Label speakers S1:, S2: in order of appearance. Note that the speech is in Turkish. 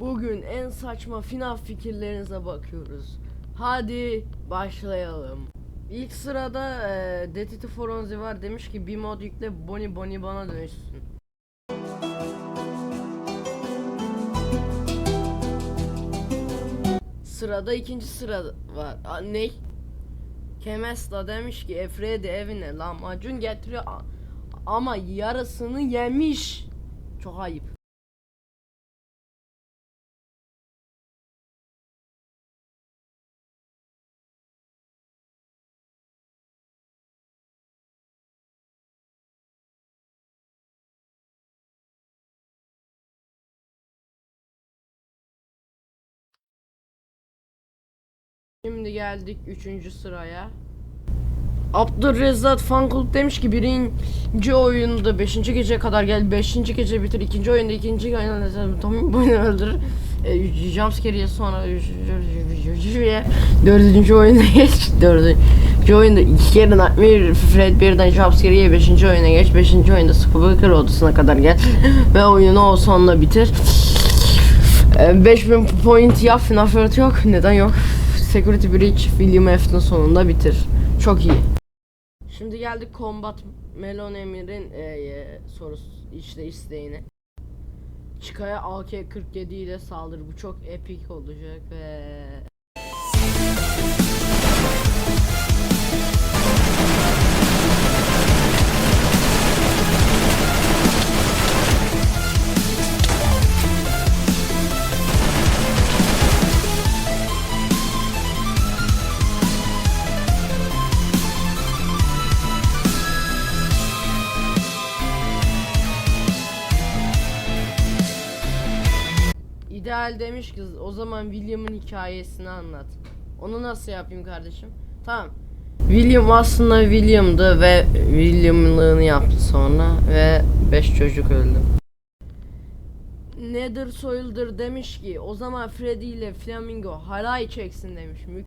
S1: Bugün en saçma FNAF fikirlerinize bakıyoruz. Hadi başlayalım. İlk sırada e, Detiti Foronzi var demiş ki bir mod yükle Bonnie Bonnie bana dönüşsün. Sırada ikinci sıra var. A, ne? Kemesla demiş ki Efredi evine lahmacun getiriyor ama yarısını yemiş. Çok ayıp. Şimdi geldik üçüncü sıraya. Abdurrezzat Fankul demiş ki birinci oyunda beşinci gece kadar gel beşinci gece bitir ikinci oyunda ikinci oyunda Tommy Boy'u öldür e, jumpscare'ye sonra dördüncü oyuna geç dördüncü oyunda iki kere Nightmare Fredbear'dan jumpscare'ye beşinci oyuna geç beşinci oyunda Spooker odasına kadar gel ve oyunu o sonla bitir e, 5000 point yap 4 yok neden yok Security Breach William Afton sonunda bitir çok iyi Şimdi geldik Combat Melon Emir'in e, e, sorusu işte isteğine. Çıkaya AK-47 ile saldır. Bu çok epik olacak ve İdeal demiş ki o zaman William'ın hikayesini anlat. Onu nasıl yapayım kardeşim? Tamam. William aslında William'dı ve William'lığını yaptı sonra ve 5 çocuk öldü. Nether Soil'dır demiş ki o zaman Freddy ile Flamingo halay çeksin demiş. Mü-